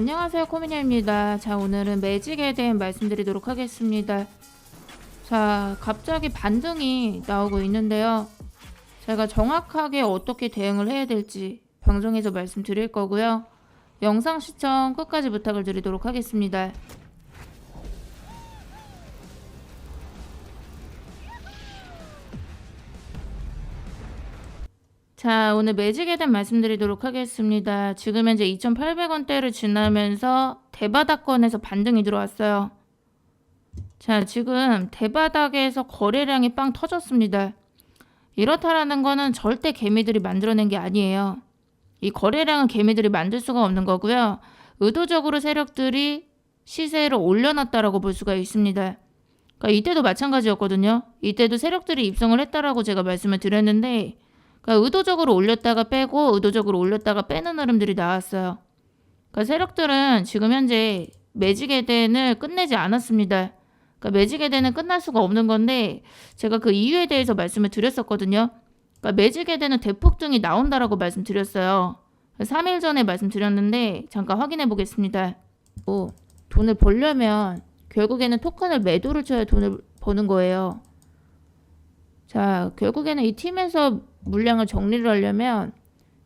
안녕하세요 코미니아입니다. 자 오늘은 매직에 대해 말씀드리도록 하겠습니다. 자 갑자기 반등이 나오고 있는데요. 제가 정확하게 어떻게 대응을 해야 될지 방송에서 말씀드릴 거고요. 영상 시청 끝까지 부탁을 드리도록 하겠습니다. 자, 오늘 매직에 대한 말씀드리도록 하겠습니다. 지금 현재 2,800원대를 지나면서 대바닥권에서 반등이 들어왔어요. 자, 지금 대바닥에서 거래량이 빵 터졌습니다. 이렇다라는 거는 절대 개미들이 만들어낸 게 아니에요. 이 거래량은 개미들이 만들 수가 없는 거고요. 의도적으로 세력들이 시세를 올려놨다라고 볼 수가 있습니다. 그러니까 이때도 마찬가지였거든요. 이때도 세력들이 입성을 했다라고 제가 말씀을 드렸는데 그러니까 의도적으로 올렸다가 빼고 의도적으로 올렸다가 빼는 흐름들이 나왔어요. 그러니까 세력들은 지금 현재 매직 에덴을 끝내지 않았습니다. 그러니까 매직 에덴은 끝날 수가 없는 건데 제가 그 이유에 대해서 말씀을 드렸었거든요. 그러니까 매직 에덴은 대폭등이 나온다라고 말씀드렸어요. 3일 전에 말씀드렸는데 잠깐 확인해 보겠습니다. 오, 돈을 벌려면 결국에는 토큰을 매도를 쳐야 돈을 버는 거예요. 자, 결국에는 이 팀에서 물량을 정리를 하려면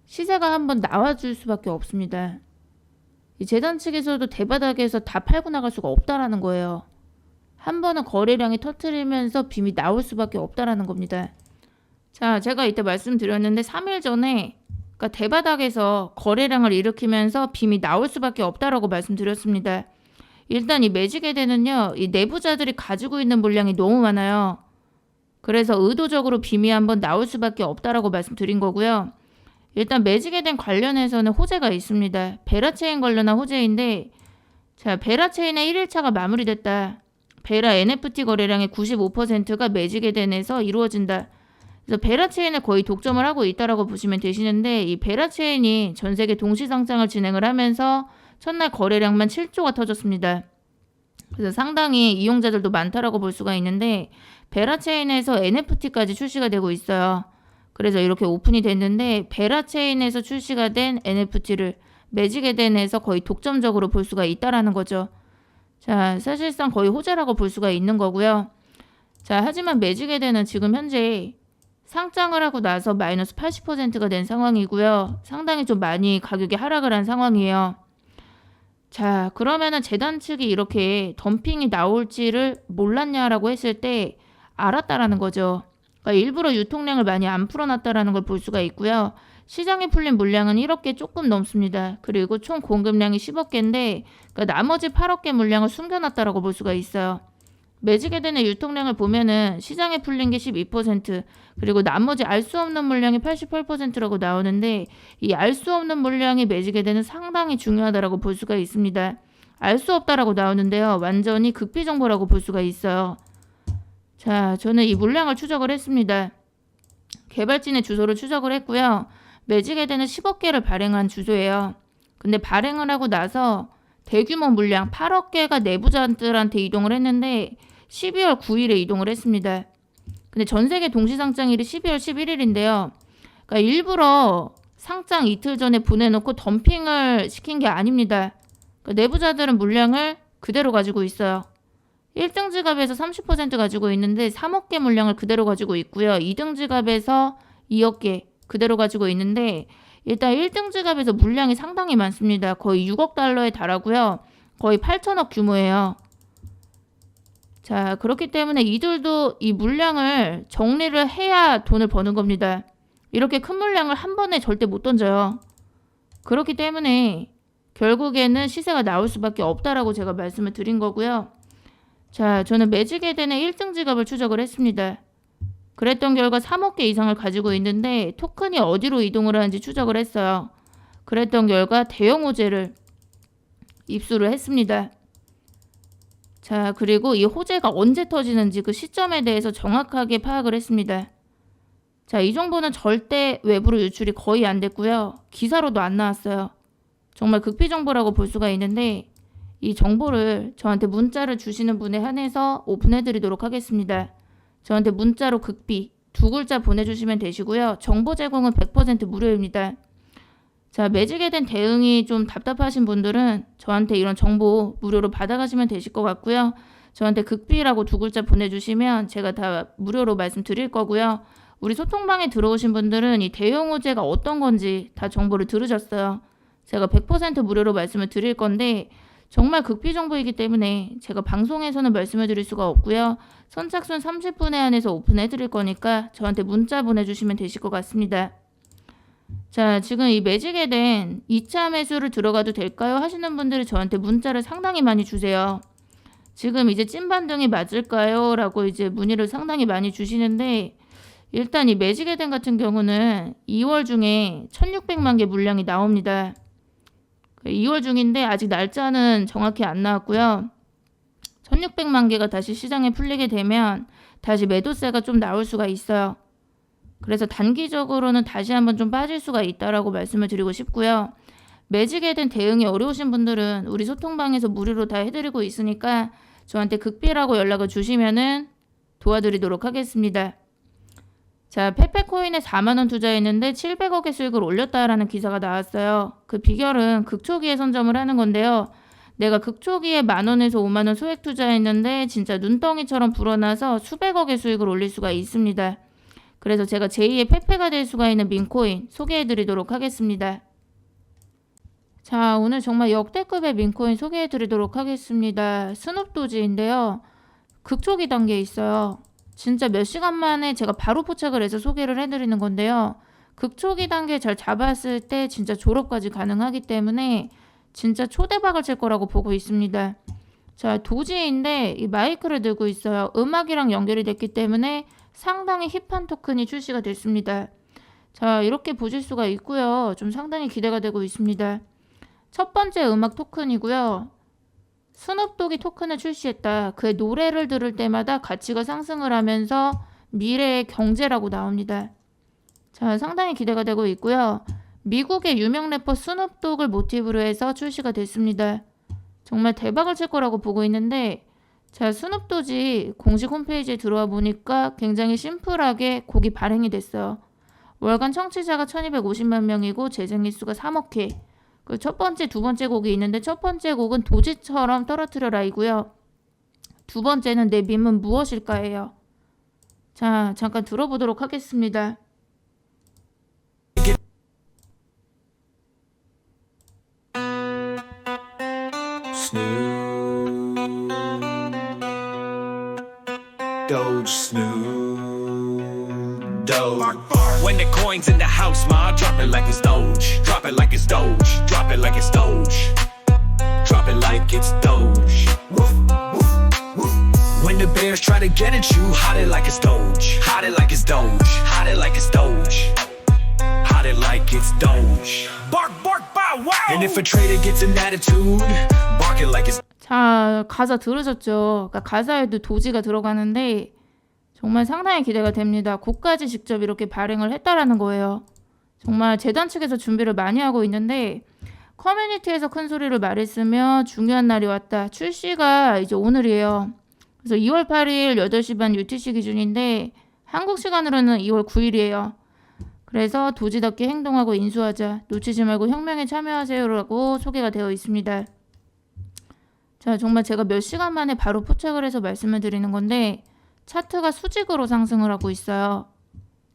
시세가 한번 나와줄 수밖에 없습니다. 이 재단 측에서도 대바닥에서 다 팔고 나갈 수가 없다라는 거예요. 한 번은 거래량이 터트리면서 빔이 나올 수밖에 없다라는 겁니다. 자, 제가 이때 말씀드렸는데 3일 전에 그러니까 대바닥에서 거래량을 일으키면서 빔이 나올 수밖에 없다라고 말씀드렸습니다. 일단 이 매직에 대는요, 이 내부자들이 가지고 있는 물량이 너무 많아요. 그래서 의도적으로 빔이 한번 나올 수밖에 없다라고 말씀드린 거고요. 일단 매직에 된 관련해서는 호재가 있습니다. 베라체인 관련한 호재인데 자 베라체인의 1일차가 마무리됐다. 베라 NFT 거래량의 95%가 매직에 den에서 이루어진다. 그래서 베라체인을 거의 독점을 하고 있다라고 보시면 되시는데 이 베라체인이 전 세계 동시 상장을 진행을 하면서 첫날 거래량만 7조가 터졌습니다. 그래서 상당히 이용자들도 많다라고 볼 수가 있는데 베라체인에서 NFT까지 출시가 되고 있어요. 그래서 이렇게 오픈이 됐는데 베라체인에서 출시가 된 NFT를 매직에덴에서 거의 독점적으로 볼 수가 있다라는 거죠. 자, 사실상 거의 호재라고 볼 수가 있는 거고요. 자, 하지만 매직에덴은 지금 현재 상장을 하고 나서 마이너스 80%가 된 상황이고요. 상당히 좀 많이 가격이 하락을 한 상황이에요. 자, 그러면은 재단 측이 이렇게 덤핑이 나올지를 몰랐냐라고 했을 때 알았다라는 거죠. 그러니까 일부러 유통량을 많이 안 풀어놨다라는 걸 볼 수가 있고요. 시장에 풀린 물량은 1억 개 조금 넘습니다. 그리고 총 공급량이 10억 개인데 그러니까 나머지 8억 개 물량을 숨겨놨다라고 볼 수가 있어요. 매직에 되는 유통량을 보면은 시장에 풀린 게 12% 그리고 나머지 알 수 없는 물량이 88%라고 나오는데 이 알 수 없는 물량이 매직에 되는 상당히 중요하다라고 볼 수가 있습니다. 알 수 없다라고 나오는데요. 완전히 극비 정보라고 볼 수가 있어요. 자, 저는 이 물량을 추적을 했습니다. 개발진의 주소를 추적을 했고요. 매직에 되는 10억 개를 발행한 주소예요. 근데 발행을 하고 나서 대규모 물량 8억 개가 내부자들한테 이동을 했는데 12월 9일에 이동을 했습니다. 근데 전 세계 동시 상장일이 12월 11일인데요. 그러니까 일부러 상장 이틀 전에 보내놓고 덤핑을 시킨 게 아닙니다. 그러니까 내부자들은 물량을 그대로 가지고 있어요. 1등 지갑에서 30% 가지고 있는데 3억 개 물량을 그대로 가지고 있고요. 2등 지갑에서 2억 개 그대로 가지고 있는데 일단 1등 지갑에서 물량이 상당히 많습니다. 거의 6억 달러에 달하고요. 거의 8천억 규모예요. 자, 그렇기 때문에 이들도 이 물량을 정리를 해야 돈을 버는 겁니다. 이렇게 큰 물량을 한 번에 절대 못 던져요. 그렇기 때문에 결국에는 시세가 나올 수밖에 없다라고 제가 말씀을 드린 거고요. 자, 저는 매직에 대한 1등 지갑을 추적을 했습니다. 그랬던 결과 3억 개 이상을 가지고 있는데 토큰이 어디로 이동을 하는지 추적을 했어요. 그랬던 결과 대형 호재를 입수를 했습니다. 자, 그리고 이 호재가 언제 터지는지 그 시점에 대해서 정확하게 파악을 했습니다. 자, 이 정보는 절대 외부로 유출이 거의 안 됐고요. 기사로도 안 나왔어요. 정말 극비 정보라고 볼 수가 있는데 이 정보를 저한테 문자를 주시는 분에 한해서 오픈해 드리도록 하겠습니다. 저한테 문자로 극비 두 글자 보내주시면 되시고요. 정보 제공은 100% 무료입니다. 자, 매직에 대한 대응이 좀 답답하신 분들은 저한테 이런 정보 무료로 받아가시면 되실 것 같고요. 저한테 극비라고 두 글자 보내주시면 제가 다 무료로 말씀드릴 거고요. 우리 소통방에 들어오신 분들은 이 대형 호재가 어떤 건지 다 정보를 들으셨어요. 제가 100% 무료로 말씀을 드릴 건데 정말 극비 정보이기 때문에 제가 방송에서는 말씀을 드릴 수가 없고요. 선착순 30분에 한해서 오픈해 드릴 거니까 저한테 문자 보내주시면 되실 것 같습니다. 자, 지금 이 매직에 된 2차 매수를 들어가도 될까요? 하시는 분들이 저한테 문자를 상당히 많이 주세요. 지금 이제 찐반등이 맞을까요? 라고 이제 문의를 상당히 많이 주시는데 일단 이 매직에 된 같은 경우는 2월 중에 1600만 개 물량이 나옵니다. 2월 중인데 아직 날짜는 정확히 안 나왔고요. 1600만 개가 다시 시장에 풀리게 되면 다시 매도세가 좀 나올 수가 있어요. 그래서 단기적으로는 다시 한번 좀 빠질 수가 있다라고 말씀을 드리고 싶고요. 매직에 대한 대응이 어려우신 분들은 우리 소통방에서 무료로 다 해드리고 있으니까 저한테 극비라고 연락을 주시면은 도와드리도록 하겠습니다. 자, 페페코인에 4만원 투자했는데 700억의 수익을 올렸다라는 기사가 나왔어요. 그 비결은 극초기에 선점을 하는 건데요. 내가 극초기에 만원에서 5만원 소액 투자했는데 진짜 눈덩이처럼 불어나서 수백억의 수익을 올릴 수가 있습니다. 그래서 제가 제2의 페페가 될 수가 있는 민코인 소개해 드리도록 하겠습니다. 자, 오늘 정말 역대급의 민코인 소개해 드리도록 하겠습니다. 스눕도지인데요. 극초기 단계에 있어요. 진짜 몇 시간 만에 제가 바로 포착을 해서 소개를 해드리는 건데요. 극초기 단계 잘 잡았을 때 진짜 졸업까지 가능하기 때문에 진짜 초대박을 칠 거라고 보고 있습니다. 자, 도지인데 이 마이크를 들고 있어요. 음악이랑 연결이 됐기 때문에 상당히 힙한 토큰이 출시가 됐습니다. 자, 이렇게 보실 수가 있고요. 좀 상당히 기대가 되고 있습니다. 첫 번째 음악 토큰이고요. 스눕독이 토큰을 출시했다. 그의 노래를 들을 때마다 가치가 상승을 하면서 미래의 경제라고 나옵니다. 자, 상당히 기대가 되고 있고요. 미국의 유명 래퍼 스눕독을 모티브로 해서 출시가 됐습니다. 정말 대박을 칠 거라고 보고 있는데 자, 스눕도지 공식 홈페이지에 들어와 보니까 굉장히 심플하게 곡이 발행이 됐어요. 월간 청취자가 1250만 명이고 재생 일수가 3억 회. 그 첫 번째, 두 번째 곡이 있는데 첫 번째 곡은 도지처럼 떨어뜨려라이고요. 두 번째는 내 밈은 무엇일까예요. 자, 잠깐 들어보도록 하겠습니다. House, ma, drop it like it's Doge. Drop it like it's Doge. Drop it like it's Doge. Drop it like it's Doge. Woof, woof, woof. When the bears try to get at you, hide it like it's Doge. Hide it like it's Doge. Hide it like it's Doge. Hide it like it's Doge. Bark, bark, bow, wow. And if a trader gets an attitude, bark it like it's 자, 가사 들으셨죠? 그러니까 가사에도 도지가 들어가는데 정말 상당히 기대가 됩니다. 곡까지 직접 이렇게 발행을 했다라는 거예요. 정말 재단 측에서 준비를 많이 하고 있는데 커뮤니티에서 큰 소리를 말했으며 중요한 날이 왔다. 출시가 이제 오늘이에요. 그래서 2월 8일 8시 반 UTC 기준인데 한국 시간으로는 2월 9일이에요. 그래서 도지답게 행동하고 인수하자. 놓치지 말고 혁명에 참여하세요라고 소개가 되어 있습니다. 자, 정말 제가 몇 시간 만에 바로 포착을 해서 말씀을 드리는 건데 차트가 수직으로 상승을 하고 있어요.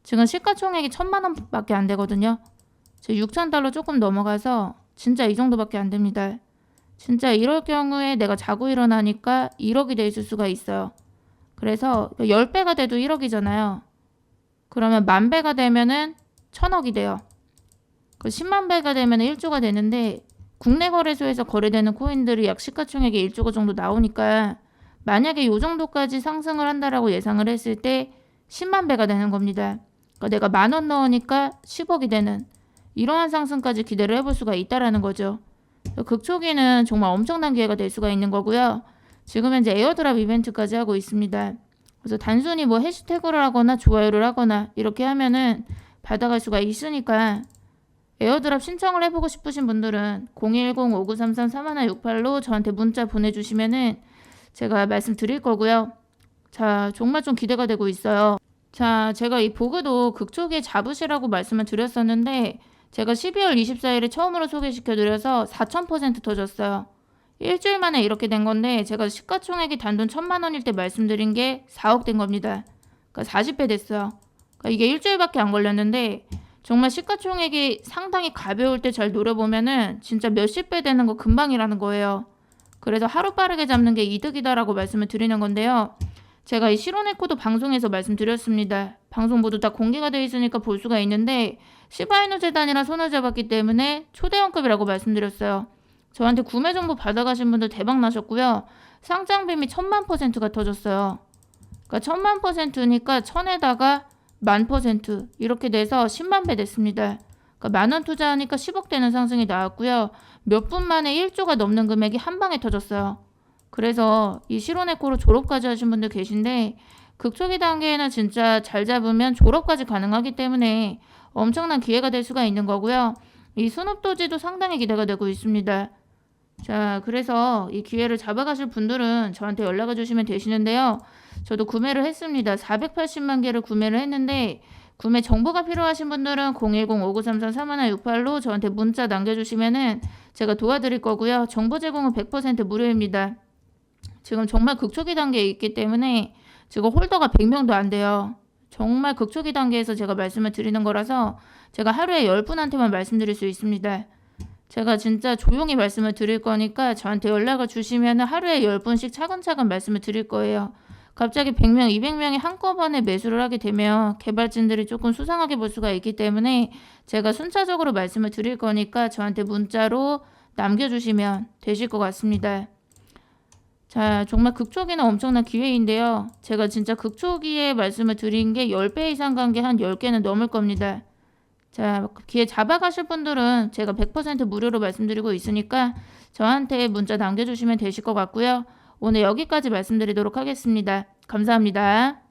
지금 시가총액이 천만 원밖에 안 되거든요. 제 6천 달러 조금 넘어가서 진짜 이 정도밖에 안 됩니다. 진짜 이럴 경우에 내가 자고 일어나니까 1억이 돼 있을 수가 있어요. 그래서 10배가 돼도 1억이잖아요. 그러면 만 배가 되면은 천억이 돼요. 그 10만 배가 되면 1조가 되는데 국내 거래소에서 거래되는 코인들이 약 시가총액이 1조가 정도 나오니까 만약에 요 정도까지 상승을 한다라고 예상을 했을 때 10만 배가 되는 겁니다. 그러니까 내가 만 원 넣으니까 10억이 되는 이러한 상승까지 기대를 해볼 수가 있다라는 거죠. 극초기는 정말 엄청난 기회가 될 수가 있는 거고요. 지금 현재 에어드랍 이벤트까지 하고 있습니다. 그래서 단순히 뭐 해시태그를 하거나 좋아요를 하거나 이렇게 하면은 받아갈 수가 있으니까 에어드랍 신청을 해보고 싶으신 분들은 010-5933-3168로 저한테 문자 보내주시면은 제가 말씀드릴 거고요. 자, 정말 좀 기대가 되고 있어요. 자, 제가 이 보그도 극초기에 잡으시라고 말씀을 드렸었는데 제가 12월 24일에 처음으로 소개시켜드려서 4,000% 터졌어요. 일주일 만에 이렇게 된 건데 제가 시가총액이 단돈 천만 원일 때 말씀드린 게 4억 된 겁니다. 그러니까 40배 됐어요. 그러니까 이게 일주일밖에 안 걸렸는데 정말 시가총액이 상당히 가벼울 때 잘 노려보면은 진짜 몇십 배 되는 거 금방이라는 거예요. 그래서 하루 빠르게 잡는 게 이득이다라고 말씀을 드리는 건데요. 제가 이 실온에코도 방송에서 말씀드렸습니다. 방송 모두 다 공개가 되어 있으니까 볼 수가 있는데 시바이누 재단이랑 손을 잡았기 때문에 초대형급이라고 말씀드렸어요. 저한테 구매 정보 받아가신 분들 대박 나셨고요. 상장빔이 천만 퍼센트가 터졌어요. 그러니까 천만 퍼센트니까 천에다가 만 퍼센트 이렇게 돼서 10만 배 됐습니다. 그러니까 만원 투자하니까 10억 되는 상승이 나왔고요. 몇 분 만에 1조가 넘는 금액이 한 방에 터졌어요. 그래서 이 실온에코로 졸업까지 하신 분들 계신데 극초기 단계에는 진짜 잘 잡으면 졸업까지 가능하기 때문에 엄청난 기회가 될 수가 있는 거고요. 이 순업도지도 상당히 기대가 되고 있습니다. 자, 그래서 이 기회를 잡아가실 분들은 저한테 연락을 주시면 되시는데요. 저도 구매를 했습니다. 480만 개를 구매를 했는데 구매 정보가 필요하신 분들은 010-5933-3168로 저한테 문자 남겨주시면은 제가 도와드릴 거고요. 정보 제공은 100% 무료입니다. 지금 정말 극초기 단계에 있기 때문에 지금 홀더가 100명도 안 돼요. 정말 극초기 단계에서 제가 말씀을 드리는 거라서 제가 하루에 10분한테만 말씀드릴 수 있습니다. 제가 진짜 조용히 말씀을 드릴 거니까 저한테 연락을 주시면 하루에 10분씩 차근차근 말씀을 드릴 거예요. 갑자기 100명, 200명이 한꺼번에 매수를 하게 되면 개발진들이 조금 수상하게 볼 수가 있기 때문에 제가 순차적으로 말씀을 드릴 거니까 저한테 문자로 남겨주시면 되실 것 같습니다. 자, 정말 극초기는 엄청난 기회인데요. 제가 진짜 극초기에 말씀을 드린 게 10배 이상 간 게 한 10개는 넘을 겁니다. 자, 기회 잡아가실 분들은 제가 100% 무료로 말씀드리고 있으니까 저한테 문자 남겨주시면 되실 것 같고요. 오늘 여기까지 말씀드리도록 하겠습니다. 감사합니다.